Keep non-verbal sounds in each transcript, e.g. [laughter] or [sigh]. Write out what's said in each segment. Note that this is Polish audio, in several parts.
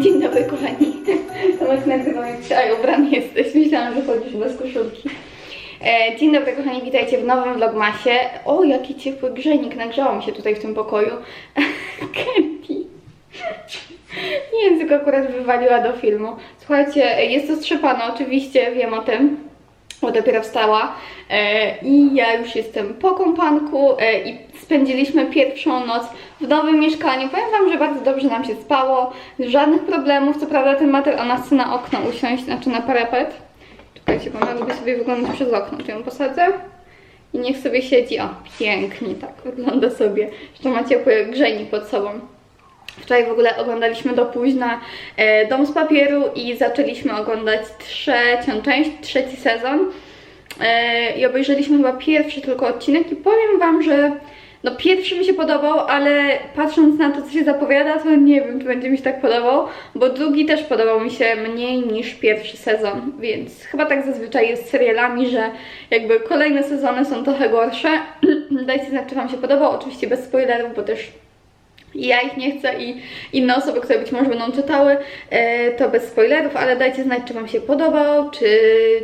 Dzień dobry kochani. Tomek nagrywa jak a ubrany jesteś. Myślałam, że chodzisz bez koszulki. E, dzień dobry kochani, witajcie w nowym vlogmasie. O, jaki ciepły grzejnik, nagrzało mi się tutaj w tym pokoju. [laughs] Candy. Język akurat wywaliła do filmu. Słuchajcie, jest to strzepane, oczywiście wiem o tym, bo dopiero wstała e, i ja już jestem po kąpanku e, i spędziliśmy pierwszą noc w nowym mieszkaniu. Powiem Wam, że bardzo dobrze nam się spało, żadnych problemów, co prawda ten mater ona chce na okno usiąść, znaczy na parapet. Czekajcie, bo ona lubi sobie wyglądać przez okno, to ją posadzę i niech sobie siedzi. O, pięknie tak wygląda sobie. Jeszcze ma ciepły grzejnik pod sobą. Wczoraj w ogóle oglądaliśmy do późna e, Dom z papieru i zaczęliśmy oglądać trzecią część, trzeci sezon. E, I obejrzeliśmy chyba pierwszy tylko odcinek i powiem Wam, że no pierwszy mi się podobał, ale patrząc na to, co się zapowiada, to nie wiem, czy będzie mi się tak podobał, bo drugi też podobał mi się mniej niż pierwszy sezon, więc chyba tak zazwyczaj jest z serialami, że jakby kolejne sezony są trochę gorsze. [clears throat] Dajcie znać, czy Wam się podobał, oczywiście bez spoilerów, bo też i ja ich nie chcę i inne osoby, które być może będą czytały, e, to bez spoilerów, ale dajcie znać, czy Wam się podobał, czy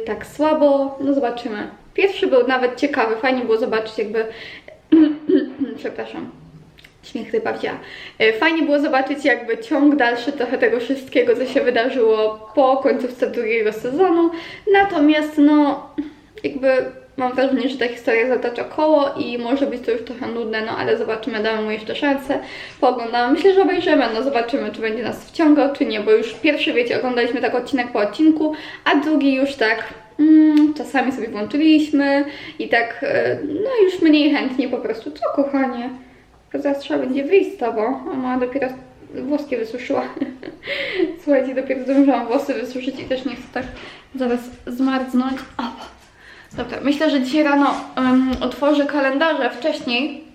tak słabo, no zobaczymy. Pierwszy był nawet ciekawy, fajnie było zobaczyć jakby, [clears throat] przepraszam, śmiech ryba wzięła. E, Fajnie było zobaczyć jakby ciąg dalszy trochę tego wszystkiego, co się wydarzyło po końcówce drugiego sezonu, natomiast no, jakby mam wrażenie, że ta historia zatacza koło i może być to już trochę nudne, no ale zobaczymy, damy mu jeszcze szansę, pooglądamy. Myślę, że obejrzymy, no zobaczymy, czy będzie nas wciągał, czy nie, bo już pierwszy, wiecie, oglądaliśmy tak odcinek po odcinku, a drugi już tak mm, czasami sobie włączyliśmy i tak, e, no już mniej chętnie po prostu. Co, kochanie? Zaraz trzeba będzie wyjść z tobą, a mama dopiero włoskie wysuszyła. [laughs] Słuchajcie, dopiero zdążyłam włosy wysuszyć i też nie chcę tak zaraz zmarznąć. O. Dobra, myślę, że dzisiaj rano em, otworzę kalendarze wcześniej,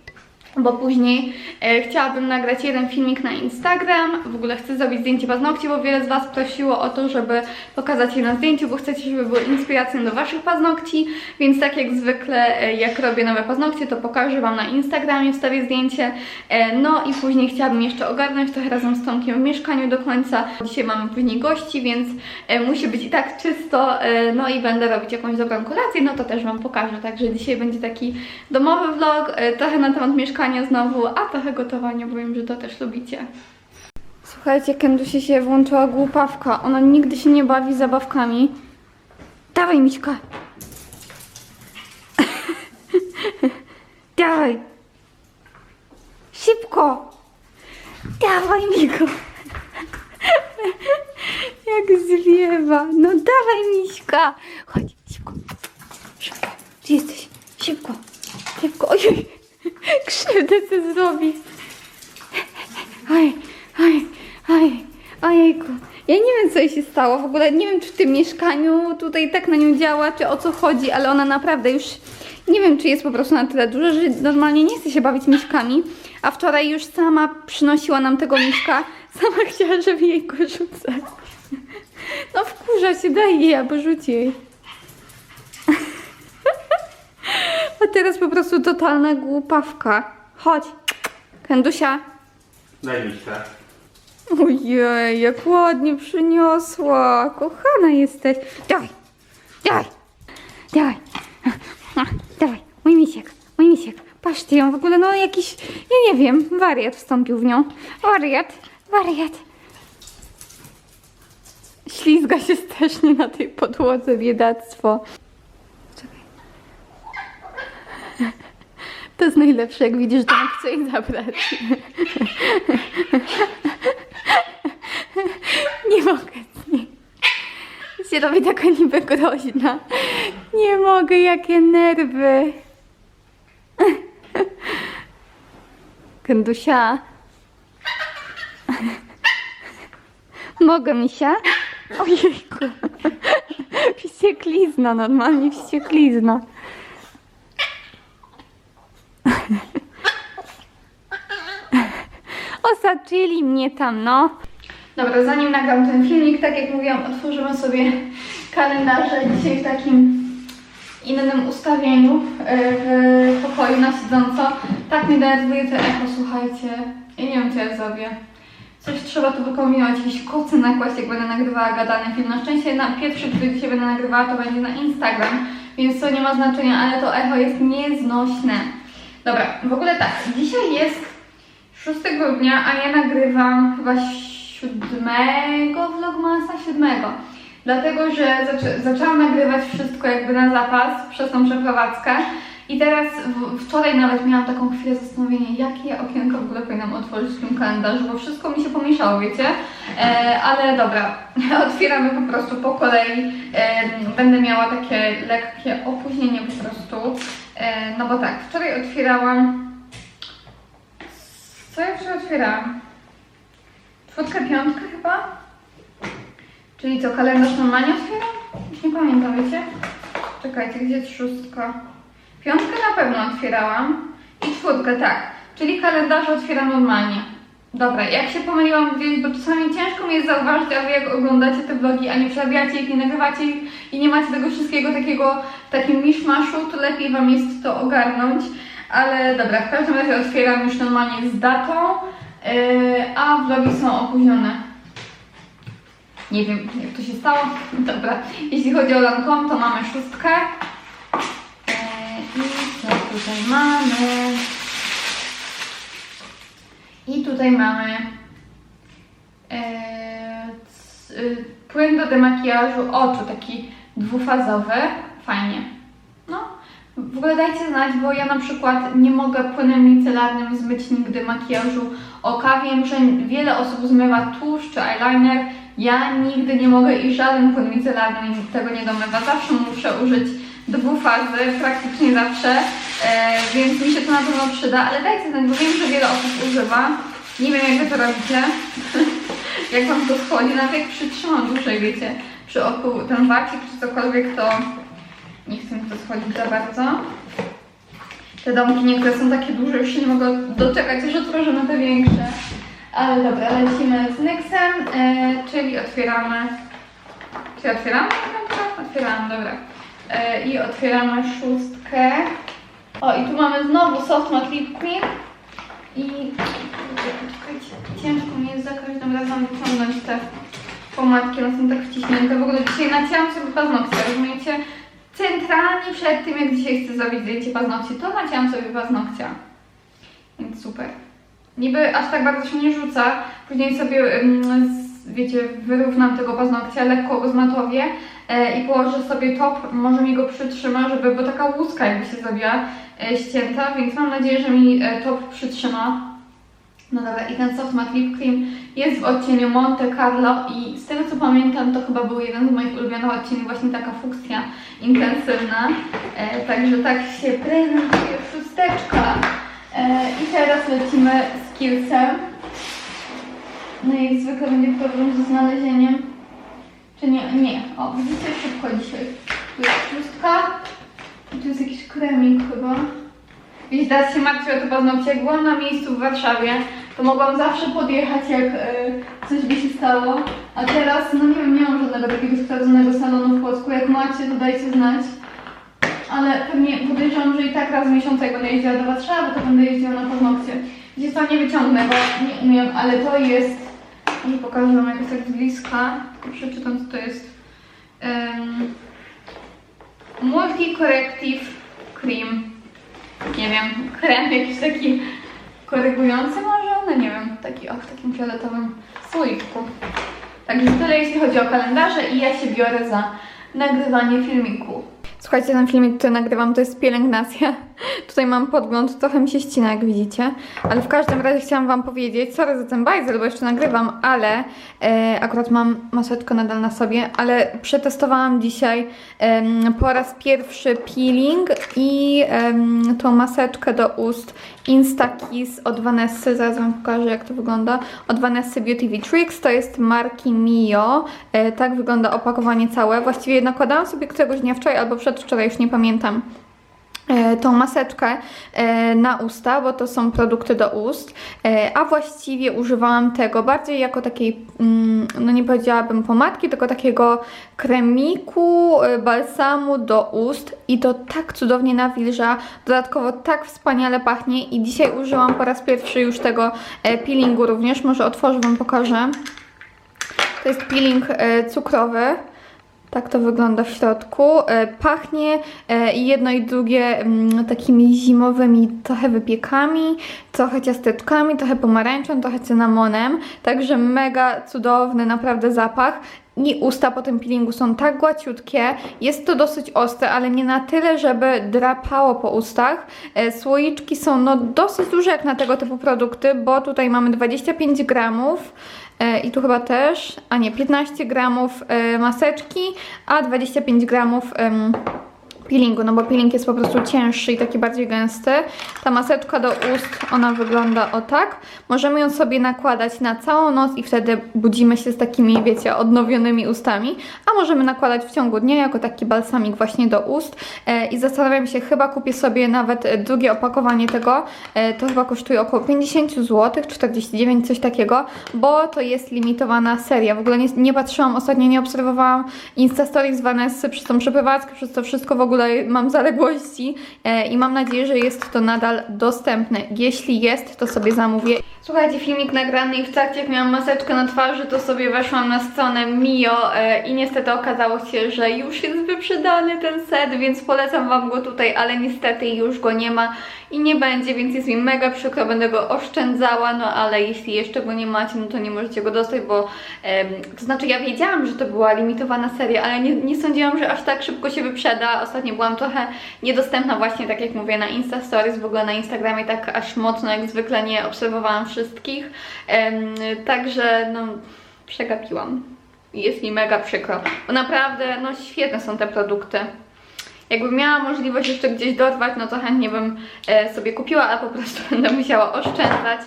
bo później e, chciałabym nagrać jeden filmik na Instagram. W ogóle chcę zrobić zdjęcie paznokci, bo wiele z Was prosiło o to, żeby pokazać je na zdjęciu, bo chcecie, żeby były inspiracją do Waszych paznokci. Więc tak jak zwykle, e, jak robię nowe paznokcie, to pokażę Wam na Instagramie, wstawię zdjęcie. E, no i później chciałabym jeszcze ogarnąć trochę razem z Tomkiem w mieszkaniu do końca. Dzisiaj mamy później gości, więc e, musi być i tak czysto. E, no i będę robić jakąś dobrą kolację, no to też Wam pokażę. Także dzisiaj będzie taki domowy vlog, e, trochę na temat mieszkania znowu, a trochę gotowania, bo wiem, że to też lubicie. Słuchajcie, Kendusie się włączyła głupawka. Ona nigdy się nie bawi zabawkami. Dawaj, Miśka. [laughs] Dawaj. Szybko. Dawaj, Miko. [laughs] Jak zwiewa. No dawaj, Miśka. Chodź, szybko. Szybko. Gdzie jesteś? Szybko. Szybko. Krzywdę chcę zrobić. Oj, oj, oj, ojejku. Ja nie wiem, co jej się stało. W ogóle nie wiem, czy w tym mieszkaniu tutaj tak na nią działa, czy o co chodzi, ale ona naprawdę już nie wiem, czy jest po prostu na tyle duża, że normalnie nie chce się bawić miszkami. A wczoraj już sama przynosiła nam tego miszka. Sama chciała, żeby jej go rzucać. No wkurza się, daj jej, albo rzuć jej. A teraz po prostu totalna głupawka. Chodź. Kendusia. Daj mi się. Ojej, jak ładnie przyniosła. Kochana jesteś. Dawaj, dawaj. A, Dawaj, mój misiek, mój misiek. Patrzcie ją w ogóle, no jakiś, ja nie wiem, wariat wstąpił w nią. Wariat, wariat. Ślizga się strasznie na tej podłodze, biedactwo. To jest najlepsze, jak widzisz, że to chce jej zabrać. Nie mogę z niej. Się robi taka niby groźna. Nie mogę, jakie nerwy. Kędusia. Mogę, misia? Ojejku. Wścieklizna, normalnie wścieklizna. Osaczyli mnie tam, no. Dobra, zanim nagram ten filmik, tak jak mówiłam, otworzymy sobie kalendarze dzisiaj w takim innym ustawieniu e, w pokoju na siedząco. Tak mnie denerwuje te echo, słuchajcie. Ja nie wiem, co ja zrobię. Coś trzeba tu wykombinować, jakieś kocy nakłaść, jak będę nagrywała gadany film. Na szczęście na pierwszy, który dzisiaj będę nagrywała, to będzie na Instagram, więc to nie ma znaczenia, ale to echo jest nieznośne. Dobra, w ogóle tak, dzisiaj jest 6 grudnia, a ja nagrywam chyba 7 vlogmasa, 7. Dlatego, że zaczę- zaczęłam nagrywać wszystko jakby na zapas przez tą przeprowadzkę. I teraz wczoraj nawet miałam taką chwilę zastanowienia, jakie ja okienko w ogóle powinnam otworzyć w tym kalendarzu, bo wszystko mi się pomieszało, wiecie? E, ale dobra, [laughs] otwieramy po prostu po kolei. E, będę miała takie lekkie opóźnienie po prostu. E, no bo tak, wczoraj otwierałam. Co ja wczoraj otwierałam? Czwórkę, piątkę chyba? Czyli co, kalendarz normalnie otwieram? Już nie pamiętam, wiecie? Czekajcie, gdzie jest szóstka? Piątkę na pewno otwierałam i czwórkę, tak. Czyli kalendarz otwieram normalnie. Dobra, jak się pomyliłam gdzieś, bo czasami ciężko mi jest zauważyć, a wy jak oglądacie te vlogi, a nie przerabiacie ich, nie nagrywacie ich i nie macie tego wszystkiego takiego w takim miszmaszu, to lepiej wam jest to ogarnąć. Ale dobra, w każdym razie otwieram już normalnie z datą, yy, a vlogi są opóźnione. Nie wiem, jak to się stało. [laughs] Dobra, jeśli chodzi o Lancome, to mamy szóstkę. Eee, I co tutaj mamy? I tutaj mamy eee, c- y, płyn do demakijażu oczu, taki dwufazowy. Fajnie. W ogóle dajcie znać, bo ja na przykład nie mogę płynem micelarnym zmyć nigdy makijażu oka. Wiem, że wiele osób zmywa tusz czy eyeliner. Ja nigdy nie mogę i żaden płyn micelarny mi tego nie domywa. Zawsze muszę użyć dwufazy, praktycznie zawsze, e, więc mi się to na pewno przyda, ale dajcie znać, bo wiem, że wiele osób używa. Nie wiem, jak wy to robicie. [laughs] jak wam to schodzi, nawet jak przytrzymam dłużej, wiecie, przy oku ten wacik czy cokolwiek, to nie chcę mi to schodzić za bardzo. Te domki niektóre są takie duże, już się nie mogę doczekać, aż otworzę na te większe. Ale dobra, lecimy z Nexem, e, czyli otwieramy. Czy otwieramy? Dobra, Otwieramy, dobra. E, I otwieramy szóstkę. O, i tu mamy znowu Soft Matte Lip Cream. I czekajcie, ciężko mi jest za każdym razem wyciągnąć te pomadki, one są tak wciśnięte. W ogóle dzisiaj nacięłam sobie paznokcie, rozumiecie? Centralnie przed tym, jak dzisiaj chcę zrobić zdjęcie paznokci, to nacięłam sobie paznokcia. Więc super. Niby aż tak bardzo się nie rzuca, później sobie, wiecie, wyrównam tego paznokcia, lekko go zmatowię e, i położę sobie top, może mi go przytrzyma, żeby, bo taka łuska jakby się zrobiła e, ścięta, więc mam nadzieję, że mi e, top przytrzyma. No dobra, i ten soft matte lip cream jest w odcieniu Monte Carlo i z tego co pamiętam, to chyba był jeden z moich ulubionych odcieni, właśnie taka fuksja intensywna. E, także tak się prezentuje szósteczka. E, I teraz lecimy z Killsem. No i jak zwykle będzie problem ze znalezieniem. Czy nie? Nie. O, widzicie szybko dzisiaj. Tu jest szóstka. I tu jest jakiś kremik chyba. Widzicie, teraz się martwię o to paznokcie. Jak byłam na miejscu w Warszawie, to mogłam zawsze podjechać, jak e, coś by się stało. A teraz, no nie wiem, nie mam żadnego takiego sprawdzonego salonu w Płocku. Jak macie, to dajcie znać. Ale pewnie podejrzewam, że i tak raz w miesiącu, jak będę jeździła do Warszawy, to będę jeździła na paznokcie. Gdzieś tam nie wyciągnę, bo nie umiem, ale to jest... Nie pokażę wam jakoś tak z bliska. Przeczytam, co to jest. Um, Multi Corrective Cream. Nie wiem, krem jakiś taki korygujący może? Nie wiem, taki o, w takim fioletowym słoiczku. Także tyle jeśli chodzi o kalendarze i ja się biorę za nagrywanie filmiku. Słuchajcie, ten filmik, który nagrywam, to jest pielęgnacja. [laughs] Tutaj mam podgląd, trochę mi się ścina, jak widzicie. Ale w każdym razie chciałam Wam powiedzieć, sorry za ten bajzel, bo jeszcze nagrywam, ale e, akurat mam maseczkę nadal na sobie, ale przetestowałam dzisiaj em, po raz pierwszy peeling i em, tą maseczkę do ust Instakiss od Vanessy, zaraz Wam pokażę jak to wygląda, od Vanessy Beauty Tricks, to jest marki Mio, e, tak wygląda opakowanie całe, właściwie nakładałam sobie któregoś dnia wczoraj albo przedwczoraj, już nie pamiętam. e, tą maseczkę e, na usta, bo to są produkty do ust, e, a właściwie używałam tego bardziej jako takiej, mm, no nie powiedziałabym pomadki, tylko takiego kremiku, balsamu do ust i to tak cudownie nawilża, dodatkowo tak wspaniale pachnie i dzisiaj użyłam po raz pierwszy już tego peelingu również, może otworzę Wam, pokażę. To jest peeling cukrowy. Tak to wygląda w środku. E, Pachnie e, jedno i drugie mm, takimi zimowymi trochę wypiekami, trochę ciasteczkami, trochę pomarańczą, trochę cynamonem. Także mega cudowny naprawdę zapach. I usta po tym peelingu są tak gładziutkie. Jest to dosyć ostre, ale nie na tyle, żeby drapało po ustach. E, Słoiczki są no dosyć duże jak na tego typu produkty, bo tutaj mamy 25 gramów. E, I tu chyba też, a nie, 15 gramów e, maseczki, a 25 gramów peelingu, no bo peeling jest po prostu cięższy i taki bardziej gęsty. Ta maseczka do ust, ona wygląda o tak. Możemy ją sobie nakładać na całą noc i wtedy budzimy się z takimi, wiecie, odnowionymi ustami, a możemy nakładać w ciągu dnia jako taki balsamik właśnie do ust. E, I zastanawiam się, chyba kupię sobie nawet drugie opakowanie tego. E, to chyba kosztuje około 50 zł, 49, coś takiego, bo to jest limitowana seria. W ogóle nie, nie patrzyłam ostatnio, nie obserwowałam Insta Stories z Vanessy przez tą przeprowadzkę, przez to wszystko w ogóle mam zaległości e, i mam nadzieję, że jest to nadal dostępne. Jeśli jest, to sobie zamówię. Słuchajcie, filmik nagrany i w trakcie jak miałam maseczkę na twarzy, to sobie weszłam na stronę Mio e, i niestety okazało się, że już jest wyprzedany ten set, więc polecam Wam go tutaj, ale niestety już go nie ma i nie będzie, więc jest mi mega przykro, będę go oszczędzała, no ale jeśli jeszcze go nie macie, no to nie możecie go dostać, bo em, to znaczy ja wiedziałam, że to była limitowana seria, ale nie, nie sądziłam, że aż tak szybko się wyprzeda. Ostatnio byłam trochę niedostępna właśnie, tak jak mówię, na Insta Stories, w ogóle na Instagramie tak aż mocno jak zwykle nie obserwowałam wszystkich, em, także no przegapiłam. Jest mi mega przykro, bo naprawdę no świetne są te produkty. Jakbym miała możliwość jeszcze gdzieś dorwać, no to chętnie bym e, sobie kupiła, a po prostu [laughs] będę musiała oszczędzać.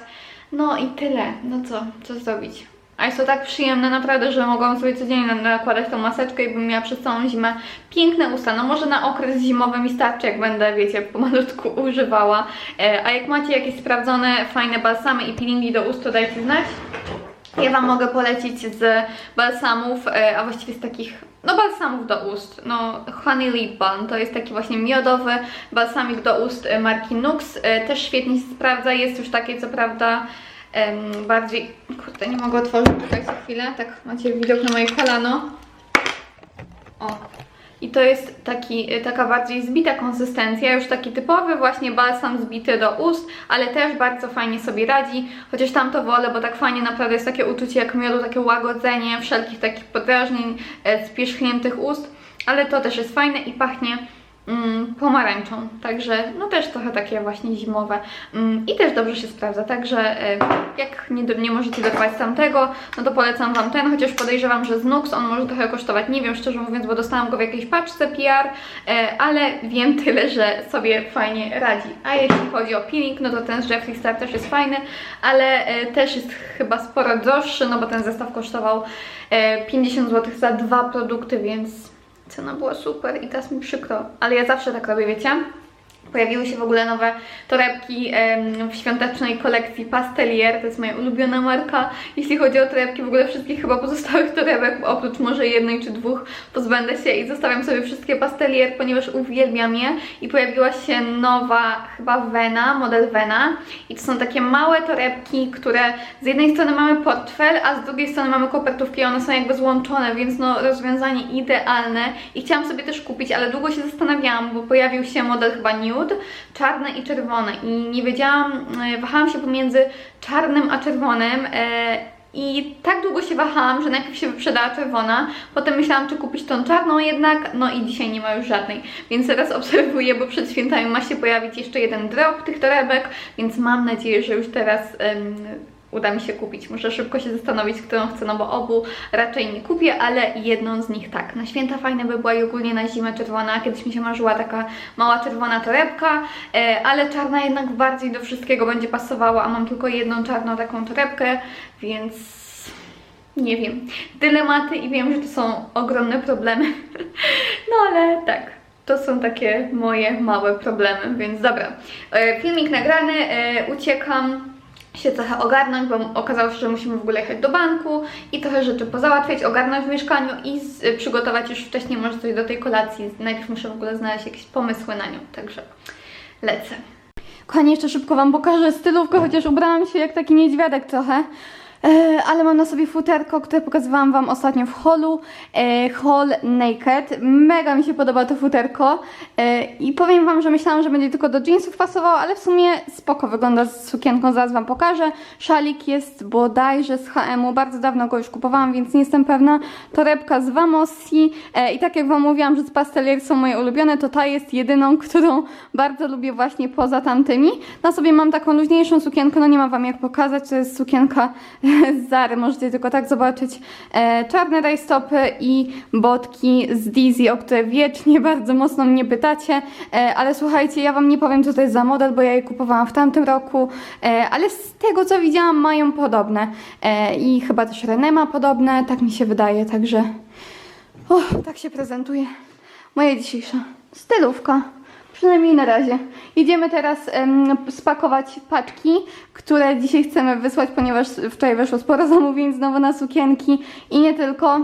No i tyle. No co, co zrobić? A jest to tak przyjemne naprawdę, że mogłam sobie codziennie na- nakładać tą maseczkę i bym miała przez całą zimę piękne usta. No może na okres zimowy mi starczy, jak będę, wiecie, pomalutku [laughs] używała. E, a jak macie jakieś sprawdzone, fajne balsamy i peelingi do ust, to dajcie znać. Ja Wam mogę polecić z balsamów, e, a właściwie z takich, no balsamów do ust. No Honey Lip Balm to jest taki właśnie miodowy balsamik do ust marki Nux. E, Też świetnie się sprawdza, jest już takie co prawda em, bardziej, kurde nie mogę otworzyć za chwilę, tak macie widok na moje kolano. O. I to jest taki, taka bardziej zbita konsystencja, już taki typowy właśnie balsam zbity do ust, ale też bardzo fajnie sobie radzi, chociaż tam to wolę, bo tak fajnie naprawdę jest takie uczucie jak miodu, takie łagodzenie wszelkich takich podrażnień, e, spierzchniętych ust, ale to też jest fajne i pachnie pomarańczą, także no też trochę takie właśnie zimowe mm, i też dobrze się sprawdza, także e, jak nie, nie możecie dorwać tamtego, no to polecam Wam ten, chociaż podejrzewam, że z Nux on może trochę kosztować, nie wiem szczerze mówiąc, bo dostałam go w jakiejś paczce PR, e, ale wiem [laughs] tyle, że sobie fajnie radzi. A jeśli chodzi o peeling, no to ten z Jeffree Star też jest fajny, ale e, też jest chyba sporo droższy, no bo ten zestaw kosztował e, 50 zł za dwa produkty, więc Cena była super i teraz mi przykro, ale ja zawsze tak robię, wiecie? Pojawiły się w ogóle nowe torebki w świątecznej kolekcji Pastelier, to jest moja ulubiona marka. Jeśli chodzi o torebki, w ogóle wszystkich chyba pozostałych [laughs] torebek, oprócz może jednej czy dwóch, pozbędę się i zostawiam sobie wszystkie Pastelier, ponieważ uwielbiam je. I pojawiła się nowa, chyba Vena, model Vena. I to są takie małe torebki, które z jednej strony mamy portfel, a z drugiej strony mamy kopertówki i one są jakby złączone, więc no rozwiązanie idealne. I chciałam sobie też kupić, ale długo się zastanawiałam, bo pojawił się model chyba nude, czarne i czerwone i nie wiedziałam, e, wahałam się pomiędzy czarnym a czerwonym e, i tak długo się wahałam, że najpierw się wyprzedała czerwona, potem myślałam, czy kupić tą czarną jednak, no i dzisiaj nie ma już żadnej. Więc teraz obserwuję, bo przed świętami ma się pojawić jeszcze jeden drop tych torebek, więc mam nadzieję, że już teraz uda mi się kupić. Muszę szybko się zastanowić, którą chcę, no bo obu raczej nie kupię, ale jedną z nich tak. Na święta fajna by była i ogólnie na zimę czerwona. Kiedyś mi się marzyła taka mała czerwona torebka, e, ale czarna jednak bardziej do wszystkiego będzie pasowała, a mam tylko jedną czarną taką torebkę, więc nie wiem. Dylematy i wiem, że to są ogromne problemy. [laughs] No ale tak. to są takie moje małe problemy, więc dobra. E, Filmik nagrany, e, uciekam się trochę ogarnąć, bo okazało się, że musimy w ogóle jechać do banku i trochę rzeczy pozałatwiać, ogarnąć w mieszkaniu i z, e, przygotować już wcześniej może coś do tej kolacji. Najpierw muszę w ogóle znaleźć jakieś pomysły na nią, także lecę. Kochani, jeszcze szybko Wam pokażę stylówkę, chociaż ubrałam się jak taki niedźwiadek trochę. E, ale mam na sobie futerko, które pokazywałam Wam ostatnio w holu. E, Hall Naked. Mega mi się podoba to futerko. E, I powiem Wam, że myślałam, że będzie tylko do jeansów pasowało, ale w sumie spoko wygląda z sukienką, zaraz Wam pokażę. Szalik jest bodajże z H&M-u, bardzo dawno go już kupowałam, więc nie jestem pewna. Torebka z Vamossi i tak jak Wam mówiłam, że z pastelier są moje ulubione, to ta jest jedyną, [laughs] którą bardzo lubię właśnie poza tamtymi. Na sobie mam taką luźniejszą sukienkę, no nie mam Wam jak pokazać, to jest sukienka z [laughs] Zary, możecie tylko tak zobaczyć. E, czarne rajstopy i botki z Dizzy, o które wiecznie [laughs] bardzo mocno mnie pytacie, e, ale słuchajcie, ja Wam nie powiem co to jest za model, bo ja je kupowałam w tamtym roku, e, ale z tego co widziałam mają podobne e, i chyba też René ma podobne, tak mi się wydaje, także o, tak się prezentuje moja dzisiejsza stylówka. Przynajmniej na razie. Idziemy teraz spakować paczki, które dzisiaj chcemy wysłać, ponieważ wczoraj weszło sporo [laughs] zamówień znowu na sukienki i nie tylko.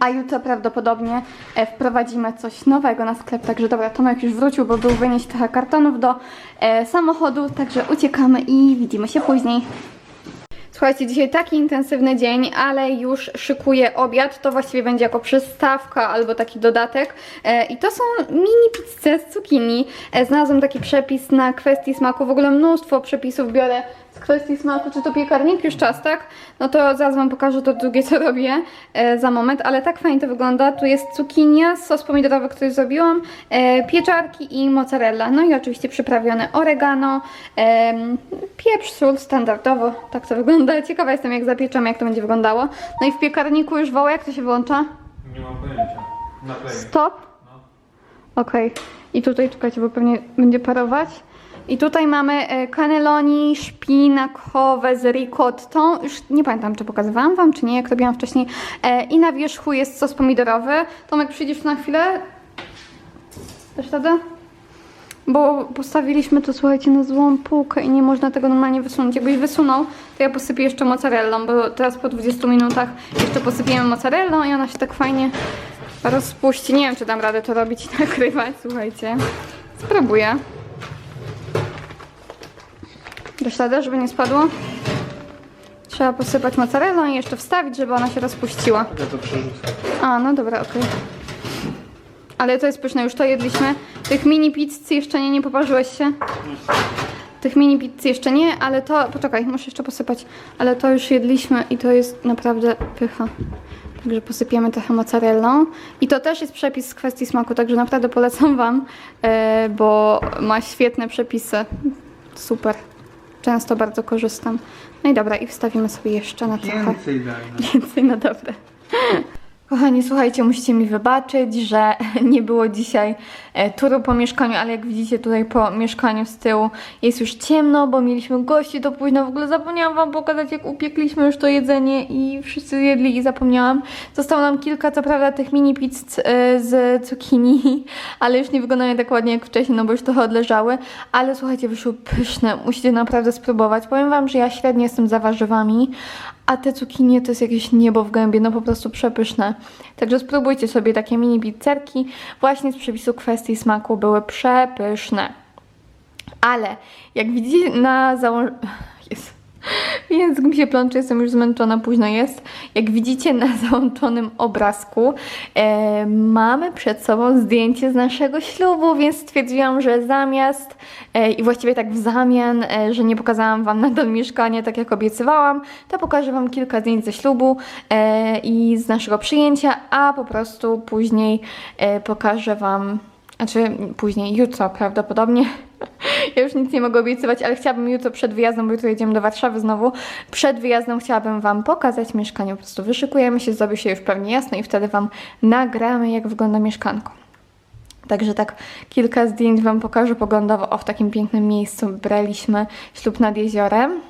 A jutro prawdopodobnie e, wprowadzimy coś nowego na sklep. Także dobra, Tomek już wrócił, bo był wynieść trochę kartonów do e, samochodu. Także uciekamy i widzimy się później. Słuchajcie, dzisiaj taki intensywny dzień, ale już szykuję obiad. To właściwie będzie jako przystawka albo taki dodatek. E, I to są mini pizze z cukinii. E, znalazłam taki przepis na kwestii smaku. W ogóle mnóstwo przepisów biorę kwestii smaku. Czy to piekarnik? Już czas, tak? No to zaraz Wam pokażę to drugie, co robię e, za moment. Ale tak fajnie to wygląda. Tu jest cukinia, sos pomidorowy, który zrobiłam, e, pieczarki i mozzarella. No i oczywiście przyprawione oregano, em, pieprz, sól standardowo. Tak to wygląda. Ciekawa jestem, jak zapieczemy, jak to będzie wyglądało. No i w piekarniku już woła, jak to się wyłącza? Nie mam pojęcia. Na play. Stop. Okej. I tutaj, czekajcie, bo pewnie będzie parować. I tutaj mamy e, cannelloni szpinakowe z ricottą. Już nie pamiętam, czy pokazywałam Wam, czy nie, jak robiłam wcześniej. E, I na wierzchu jest sos pomidorowy. Tomek, przyjdziesz na chwilę? Też radę? Bo postawiliśmy to, słuchajcie, na złą półkę i nie można tego normalnie wysunąć. Jakbyś wysunął, to ja posypię jeszcze mozzarellą, bo teraz po 20 minutach jeszcze posypiemy mozzarellą i ona się tak fajnie rozpuści. Nie wiem, czy dam radę to robić i [laughs] nakrywać, słuchajcie. Spróbuję. Dasz radę, żeby nie spadło? Trzeba posypać mozzarellą i jeszcze wstawić, żeby ona się rozpuściła. Ja to przerzucę. A, no dobra, okej. Ale to jest pyszne, już to jedliśmy. Tych mini pizz jeszcze nie, nie poparzyłeś się? Tych mini pizz jeszcze nie, ale to, poczekaj, muszę jeszcze posypać. Ale to już jedliśmy i to jest naprawdę pycha. Także posypiemy trochę mozzarellą. I to też jest przepis z kwestii smaku, także naprawdę polecam Wam, e, bo ma świetne przepisy. Super. Często bardzo korzystam. No i dobra, i wstawimy sobie jeszcze na trochę Więcej daj. No. więcej na dobre. Kochani, słuchajcie, musicie mi wybaczyć, że [laughs] nie było dzisiaj e, turu po mieszkaniu, ale jak widzicie tutaj po mieszkaniu z tyłu jest już ciemno, bo mieliśmy gości do późno. W ogóle zapomniałam Wam pokazać, jak upiekliśmy już to jedzenie i wszyscy jedli i zapomniałam. Zostało nam kilka, co prawda, tych mini pizz e, z cukinii, [laughs] ale już nie wyglądają tak ładnie jak wcześniej, no bo już trochę odleżały. Ale słuchajcie, wyszły pyszne. Musicie naprawdę spróbować. Powiem Wam, że ja średnio jestem za warzywami, a te cukinie to jest jakieś niebo w gębie, no po prostu przepyszne. Także spróbujcie sobie takie mini pizzerki. Właśnie z przepisu kwestii smaku były przepyszne. Ale jak widzicie na założeniu... [laughs] Język mi się plącze, jestem już zmęczona, późno jest. Jak widzicie na [laughs] załączonym obrazku e, mamy przed sobą zdjęcie z naszego ślubu, więc stwierdziłam, że zamiast e, i właściwie tak w zamian, e, że nie pokazałam Wam nadal mieszkanie tak jak obiecywałam, to pokażę Wam kilka zdjęć ze ślubu e, i z naszego przyjęcia, a po prostu później e, pokażę Wam znaczy później, jutro prawdopodobnie. [laughs] Ja już nic nie mogę obiecywać, ale chciałabym jutro przed wyjazdem, bo jutro jedziemy do Warszawy znowu. Przed wyjazdem chciałabym Wam pokazać mieszkanie. Po prostu wyszykujemy się, zrobi się już pewnie jasno i wtedy Wam nagramy, jak wygląda mieszkanko. Także tak kilka zdjęć Wam pokażę poglądowo. O, w takim pięknym miejscu braliśmy ślub nad jeziorem.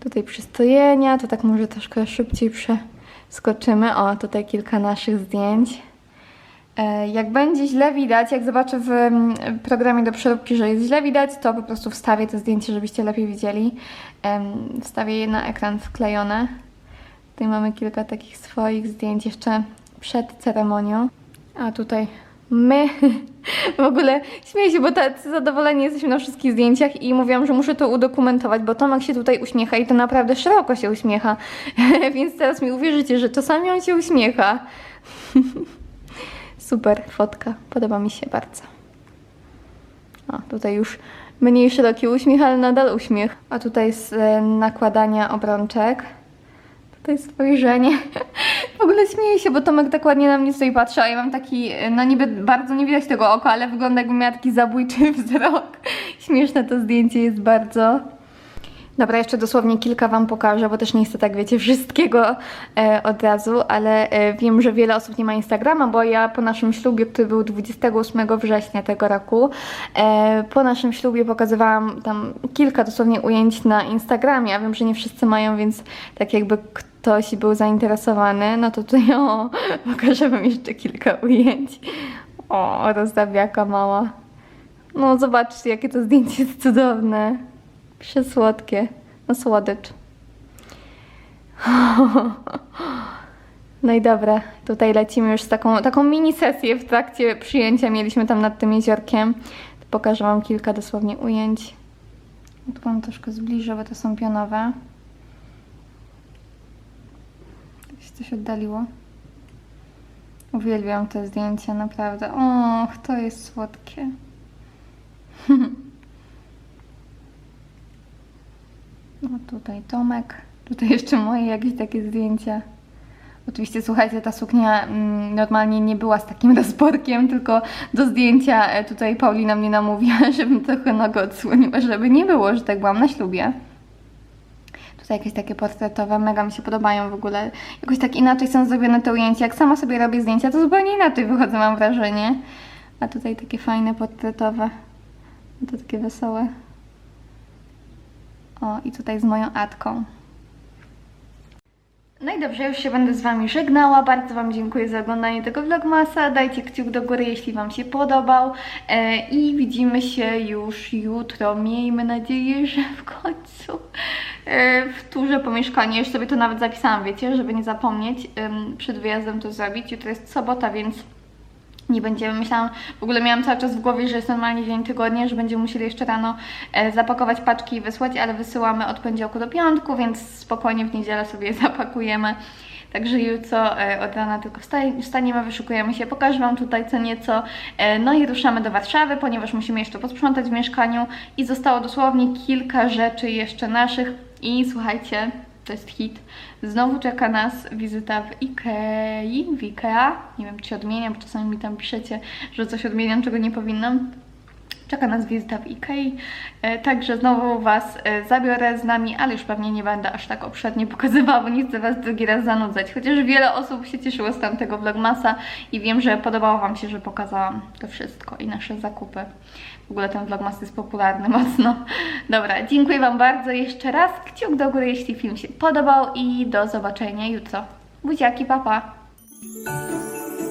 Tutaj przystojenia, to tak może troszkę szybciej przeskoczymy. O, tutaj kilka naszych zdjęć. E, Jak będzie źle widać, jak zobaczę w mm, programie do przeróbki, że jest źle widać, to po prostu wstawię te zdjęcie, żebyście lepiej widzieli. Wstawię je na ekran wklejone. Tutaj mamy kilka takich swoich zdjęć jeszcze przed ceremonią. A tutaj my [laughs] w ogóle śmieję się, bo tacy zadowoleni jesteśmy na wszystkich zdjęciach i mówiłam, że muszę to udokumentować, bo Tomek się tutaj uśmiecha i to naprawdę szeroko się uśmiecha. [laughs] Więc teraz mi uwierzycie, że czasami on się uśmiecha. [laughs] Super fotka, podoba mi się bardzo. O, tutaj już mniej szeroki uśmiech, ale nadal uśmiech. A tutaj z e, nakładania obrączek. Tutaj spojrzenie. [laughs] W ogóle śmieję się, bo Tomek tak ładnie na mnie stoi patrzy, a ja mam taki, e, no niby bardzo nie widać tego oka, ale wygląda jakbym miała taki zabójczy [laughs] wzrok. Śmieszne to zdjęcie jest bardzo. Dobra, jeszcze dosłownie kilka Wam pokażę, bo też nie chcę tak, wiecie, wszystkiego e, od razu, ale e, wiem, że wiele osób nie ma Instagrama, bo ja po naszym ślubie, który był 28 września tego roku, e, po naszym ślubie pokazywałam tam kilka dosłownie ujęć na Instagramie, a wiem, że nie wszyscy mają, więc tak jakby ktoś był zainteresowany, no to tutaj [laughs] o, pokażę Wam jeszcze kilka ujęć. O, rozdawiaka mała. No zobaczcie, jakie to zdjęcie jest cudowne. Przesłodkie. No słodycz. No i dobra, tutaj lecimy już z taką, taką mini sesję w trakcie przyjęcia. Mieliśmy tam nad tym jeziorkiem. Pokażę Wam kilka dosłownie ujęć. Tu Wam troszkę zbliżę, bo to są pionowe. Tak się coś oddaliło. Uwielbiam te zdjęcia, naprawdę. Och, to jest słodkie. [laughs] No tutaj Tomek, tutaj jeszcze moje jakieś takie zdjęcia. Oczywiście słuchajcie, ta suknia mm, normalnie nie była z takim [laughs] rozporkiem, tylko do zdjęcia e, tutaj Paulina mnie namówiła, [laughs] żebym trochę nogę odsłoniła, żeby nie było, że tak byłam na ślubie. Tutaj jakieś takie portretowe, mega mi się podobają w ogóle. Jakoś tak inaczej są zrobione te ujęcia. Jak sama sobie robię zdjęcia, to zupełnie inaczej wychodzę, mam wrażenie. A tutaj takie fajne portretowe. To takie wesołe. O, i tutaj z moją Atką. No i dobrze, już się będę z Wami żegnała. Bardzo Wam dziękuję za oglądanie tego vlogmasa. Dajcie kciuk do góry, jeśli Wam się podobał. E, I widzimy się już jutro. Miejmy nadzieję, że w końcu e, w turze po. Już sobie to nawet zapisałam, wiecie, żeby nie zapomnieć przed wyjazdem to zrobić. Jutro jest sobota, więc nie będziemy. Myślałam, w ogóle miałam cały czas w głowie, że jest normalnie dzień tygodnia, że będziemy musieli jeszcze rano e, zapakować paczki i wysłać, ale wysyłamy od poniedziałku do piątku, więc spokojnie w niedzielę sobie je [laughs] zapakujemy. Także jutro e, od rana tylko wstaniemy, wyszukujemy się, pokażę Wam tutaj co nieco. E, no i ruszamy do Warszawy, ponieważ musimy jeszcze posprzątać w mieszkaniu i zostało dosłownie kilka rzeczy jeszcze naszych. I słuchajcie, to jest hit. Znowu czeka nas wizyta w Ikei, w Ikea. Nie wiem, czy odmieniam, czasami mi tam piszecie, że coś odmieniam, czego nie powinnam. Czeka nas wizyta w Ikei, e, także znowu Was e, zabiorę z nami, ale już pewnie nie będę aż tak obszernie pokazywała, bo nie chcę Was drugi raz zanudzać. Chociaż wiele osób się cieszyło z tamtego vlogmasa i wiem, że podobało Wam się, że pokazałam to wszystko i nasze zakupy. W ogóle ten vlogmas jest popularny [laughs] mocno. Dobra, dziękuję Wam bardzo jeszcze raz. Kciuk do góry, jeśli film się podobał i do zobaczenia jutro. Buziaki, papa! Pa.